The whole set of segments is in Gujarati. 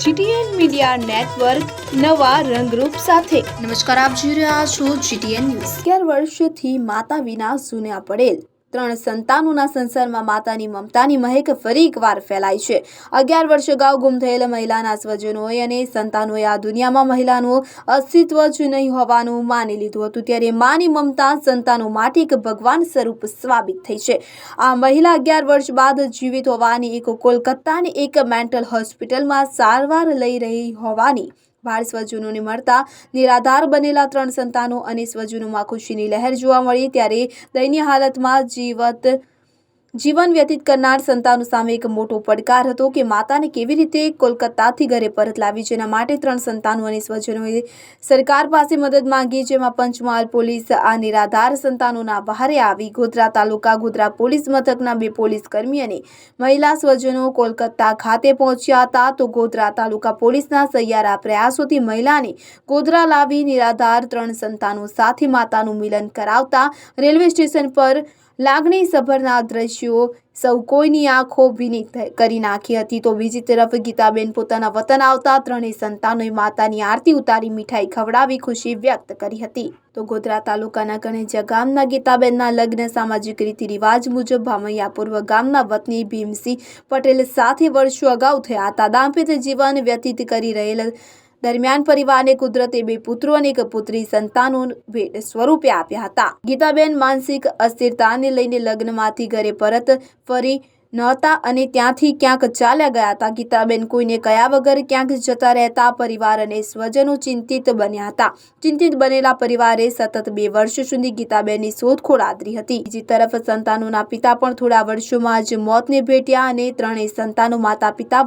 જીટીએન મીડિયા નેટવર્ક નવા રંગરૂપ સાથે. નમસ્કાર આપ જોઈ રહ્યા છો જીટીએન ન્યૂઝ. અગિયાર વર્ષથી માતા વિના સુન્યા પડેલ. ત્રણ સંતાનોના સંસારમાં માતાની મમતાની મહેક ફરી એકવાર ફેલાઈ છે. અગિયાર વર્ષ અગાઉ ગુમ થયેલ મહિલાના સ્વજનોએ અને સંતાનોએ આ દુનિયામાં મહિલાનું અસ્તિત્વ જ નહીં હોવાનું માની લીધું હતું. ત્યારે માની મમતા સંતાનો માટે એક ભગવાન સ્વરૂપ સાબિત થઈ છે. આ મહિલા અગિયાર વર્ષ બાદ જીવિત હોવાની એક કોલકાતાની એક મેન્ટલ હોસ્પિટલમાં સારવાર લઈ રહી હોવાની બાળ સ્વજનોને મળતા નિરાધાર બનેલા ત્રણ સંતાનો અને સ્વજનોમાં ખુશીની લહેર જોવા મળી. ત્યારે દયનીય હાલતમાં જીવત જીવન વ્યતીત કરનાર સંતાનો સામે એક મોટો પડકાર હતો કે માતાને કેવી રીતે કોલકાતાથી ઘરે પરત લાવી જેના માટે ત્રણ સંતાનો અને સ્વજનોએ સરકાર પાસે મદદ માંગી, જેમાં પંચમહાલ પોલીસ આ નિરાધાર સંતાનોના બહારે આવી. ગોધરા તાલુકા, ગોધરા પોલીસ મથકના બે પોલીસ કર્મી અને મહિલા સ્વજનો કોલકાતા ખાતે પહોંચ્યા હતા. તો ગોધરા તાલુકા પોલીસના સહિયારા પ્રયાસોથી મહિલાને ગોધરા લાવી નિરાધાર ત્રણ સંતાનો સાથે માતાનું મિલન કરાવતા રેલવે સ્ટેશન પર લાગણી સભરના દ્રશ્યો સૌ કોઈની આંખો ભીની કરી નાખી હતી. તો બીજી તરફ ગીતાબેન પોતાના વતન આવતા ત્રણેય સંતાનોએ માતાની આરતી ઉતારી મીઠાઈ ખવડાવી ખુશી વ્યક્ત કરી હતી. તો ગોધરા તાલુકાના ગણેજા ગામના ગીતાબેનના લગ્ન સામાજિક રીતિ રિવાજ મુજબ ભામૈયા પૂર્વ ગામના વતની ભીમસિંહ પટેલ સાથે વર્ષો અગાઉ થયા હતા. દાંપત્ય જીવન વ્યતીત કરી રહેલ દરમિયાન પરિવારને કુદરતે બે પુત્રો અને એક પુત્રી સંતાનો ભેટ સ્વરૂપે આપ્યા હતા. ગીતાબેન માનસિક અસ્થિરતાને લઈને લગ્નમાંથી ઘરે પરત ફરી નહોતા અને ત્યાંથી ક્યાંક ચાલ્યા ગયા હતા. ગીતાબેન કોઈને કયા વગર ક્યાંક જતા રહેતા, પરિવાર અને સ્વજનો ચિંતિત બન્યા હતા. ચિંતિત બનેલા પરિવારે સતત બે વર્ષ સુધી ગીતાબેનની શોધખોળ આદરી હતી. બીજી તરફ સંતાનોના પિતા પણ થોડા વર્ષોમાં જ મોતને ભેટ્યા અને ત્રણેય સંતાનો માતા પિતા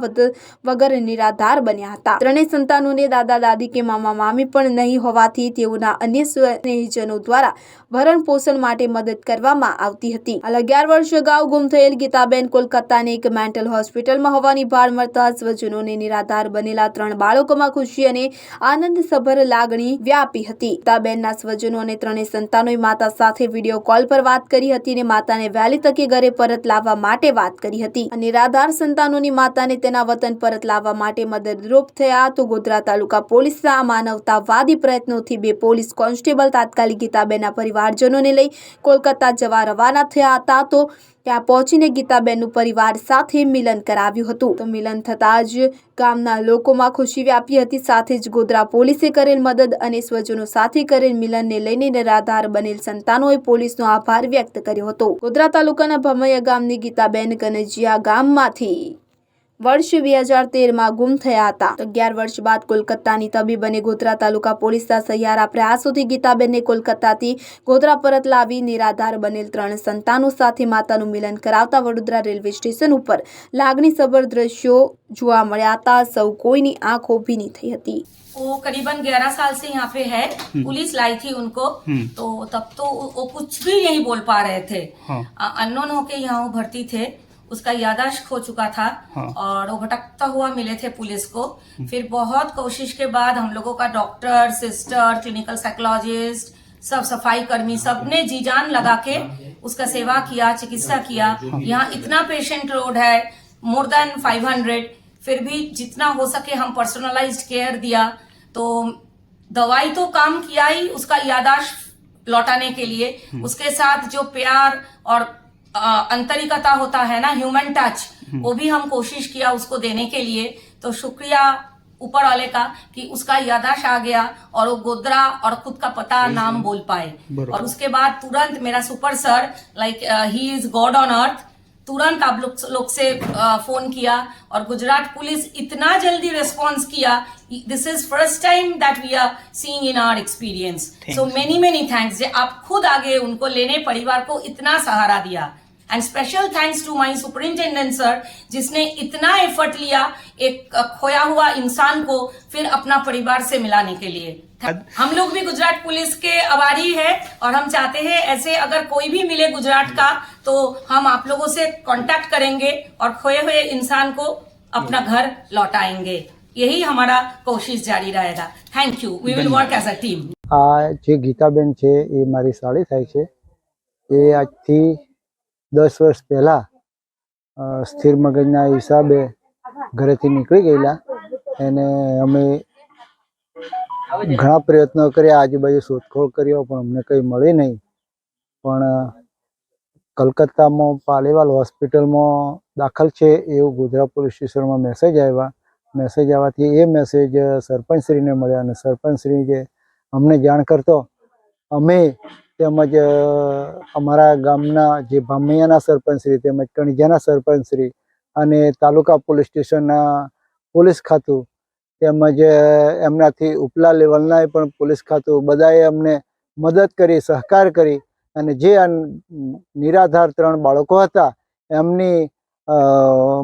વગર નિરાધાર બન્યા હતા. ત્રણેય સંતાનોને દાદા, દાદી કે મામા, મામી પણ નહીં હોવાથી તેઓના અન્ય સ્નેહીજનો દ્વારા ભરણ પોષણ માટે મદદ કરવામાં આવતી હતી. અગિયાર વર્ષ અગાઉ ગુમ થયેલ ગીતાબેન કોલકાતાની એક મેન્ટલ હોસ્પિટલમાં હોવાની ભાર મળતા સ્વજનોને નિરાધાર બનેલા ત્રણ બાળકોમાં ખુશી અને આનંદસભર લાગણી વ્યાપી હતી. ગીતાબેનના સ્વજનો અને ત્રણેય સંતાનોએ માતા સાથે વીડિયો કોલ પર વાત કરી હતી અને માતાને વહેલી તકે ઘરે પરત લાવવા માટે વાત કરી હતી. અને નિરાધાર સંતાનોની માતાને તેના વતન પરત લાવવા માટે મદદરૂપ થયા તો ગોધરા તાલુકા પોલીસના માનવતાવાદી પ્રયત્નોથી બે પોલીસ કોન્સ્ટેબલ તાત્કાલિક ગીતાબેનના પરિવારજનોને લઈ કોલકાતા જવા રવાના થયા હતા તો ત્યાં પહોંચીને ગીતાબેનનું પરિવાર સાથે મિલન કરાવ્યું હતું. તો મિલન થતાં જ ગામના લોકોમાં ખુશી વ્યાપી હતી. સાથે જ ગોધરા પોલીસે કરેલ મદદ અને સ્વજનો સાથે કરેલ મિલનને લઈને નિરાધાર બનેલ સંતાનોએ પોલીસનો આભાર વ્યક્ત કર્યો હતો. ગોધરા તાલુકાના ભમૈયા ગામની ગીતાબેન કનજીયા ગામમાંથી વર્ષ બે હજાર તેરમાં ગુમ થયા હતા અગિયાર વર્ષ બાદ કોલકાતાની તબીબ અને ગોધરા તાલુકા પોલીસના સહિયારા પ્રયાસોથી ગીતાબેનને કોલકાતાથી ગોધરા પરત લાવી નિરાધાર બનેલ ત્રણ સંતાનો સાથે માતાનું મિલન કરાવતા વડોદરા રેલવે સ્ટેશન ઉપર લાગણીસભર દ્રશ્યો જોવા મળ્યા હતા સૌ કોઈની આંખો ભીની થઈ હતી वो करीबन 11 साल से यहाँ पे है पुलिस लाई थी उनको हम्म। तो तब तो वो कुछ भी नहीं बोल पा रहे थे हाँ। अननोन होके यहाँ वो भर्ती थे उसका यादाश्त खो चुका था हाँ। और वो भटकता हुआ मिले थे पुलिस को। फिर बहुत कोशिश के बाद हम लोगों का डॉक्टर सिस्टर क्लिनिकल साइकोलॉजिस्ट सब सफ़ाई कर्मी सबने जी जान लगा के उसका सेवा किया चिकित्सा किया। यहाँ इतना पेशेंट लोड है मोर देन 500 फिर भी जितना हो सके हम पर्सनलाइज्ड केयर दिया। तो दवाई तो काम किया ही उसका यादाश्त लौटाने के लिए। उसके साथ जो प्यार और अंतरिकता होता है ना ह्यूमन टच वो भी हम कोशिश किया उसको देने के लिए। तो शुक्रिया ऊपर वाले का कि उसका यादाश आ गया और वो गोदरा और खुद का पता नाम बोल पाए। और उसके बाद तुरंत मेरा super sir like he is God on earth तुरंत आप लोग लोग से फ़ोन किया और गुजरात पुलिस इतना जल्दी रिस्पॉन्स किया this is first time that we are seeing in our experience so many many thanks आप खुद आगे उनको लेने परिवार को इतना सहारा दिया। and special thanks to my superintendent sir जिसने इतना एफर्ट लिया एक अ, खोया हुआ इंसान को फिर अपना परिवार से मिलाने के लिए हम लोग भी गुजरात पुलिस के आभारी है और हम चाहते हैं ऐसे अगर कोई भी मिले गुजरात का तो हम आप लोगों से कांटेक्ट करेंगे और खोए हुए इंसान को अपना घर लौटाएंगे यही हमारा कोशिश जारी रहेगा thank you we will work as a team આ જે ગીતાબેન છે એ મારી સાળી થાય છે એ આજથી દસ વર્ષ પહેલાં સ્થિર મગજના હિસાબે ઘરેથી નીકળી ગયેલા. એને અમે ઘણા પ્રયત્નો કર્યા, આજુબાજુ શોધખોળ કર્યો, પણ અમને કંઈ મળી નહીં. પણ કલકત્તામાં પાલીવાલ હોસ્પિટલમાં દાખલ છે એવું ગુજરાત પોલીસ સ્ટેશનમાં મેસેજ આવ્યા. મેસેજ આવવાથી એ મેસેજ સરપંચશ્રીને મળ્યા અને સરપંચશ્રી જે અમને જાણ કરતો, અમે તેમજ અમારા ગામના જે ભામૈયાના સરપંચશ્રી તેમજ કણિજાના સરપંચશ્રી અને તાલુકા પોલીસ સ્ટેશનના પોલીસ ખાતું તેમજ એમનાથી ઉપલા લેવલના પણ પોલીસ ખાતું બધાએ અમને મદદ કરી, સહકાર કરી અને જે નિરાધાર ત્રણ બાળકો હતા એમની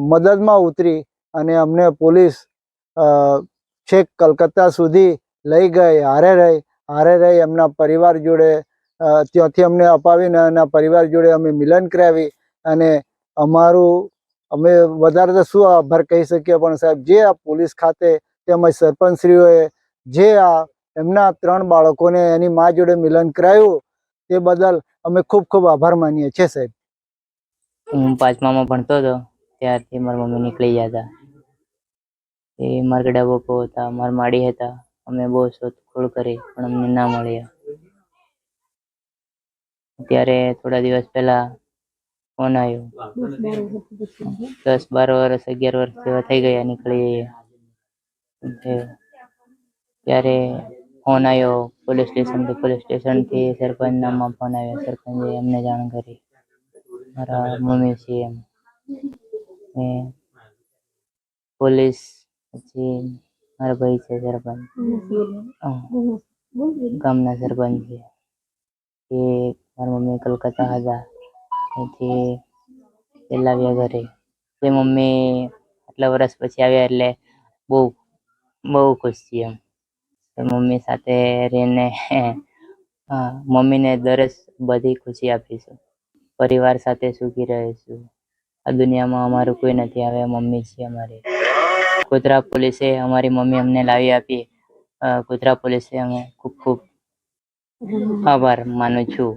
મદદમાં ઉતરી અને અમને પોલીસ છેક કલકત્તા સુધી લઈ ગઈ, હારે રહી હારે રહી એમના પરિવાર જોડે ત્યાંથી અમને અપાવીને એના પરિવાર જોડે અમે મિલન કરાવી અને અમારું, અમે વધારે તો શું આભાર કહી શકીએ, પણ સાહેબ, જે આ પોલીસ ખાતે તેમજ સરપંચશ્રીઓએ જે આ એમના ત્રણ બાળકોને એની મા જોડે મિલન કરાવ્યું તે બદલ અમે ખૂબ ખૂબ આભાર માનીએ છીએ, સાહેબ. હું પાંચમામાં ભણતો હતો, ત્યારથી મારા મમ્મી નીકળી ગયા હતા. એ મારા પપ્પા હતા, મારા માડી હતા. અમે બહુ શોધખોળ કરી, પણ અમને ના મળ્યા. ત્યારે થોડા દિવસ પહેલા ફોન આવ્યો. દસ બાર વર્ષ અગિયાર વર્ષ જેવા થઈ ગયા નીકળી. ગયા ત્યારે ફોન આવ્યો પોલીસ સ્ટેશનથી પોલીસ સ્ટેશનથી સરપંચનામાં ફોન આવ્યો. સરપંચે અમને જાણ કરી. મારા મમ્મી છે એમ. ને પોલીસ પછી મારા ભાઈ છે સરપંચ. હા. ગામના સરપંચ છે. એ મારા મમ્મી કલકત્તા હતા એ લાવ્યા ઘરે. તે મમ્મી આટલા વર્ષ પછી આવ્યા એટલે બહુ બહુ ખુશ છીએ એમ. મમ્મી સાથે રહીને મમ્મીને દરેક બધી ખુશી આપીશું. પરિવાર સાથે સુખી રહીશું. આ દુનિયામાં અમારું કોઈ નથી. હવે મમ્મી છે અમારી. કુતરા પોલીસે અમારી મમ્મી અમને લાવી આપી. કુતરા પોલીસે અમે ખૂબ ખૂબ આભાર માનું છું.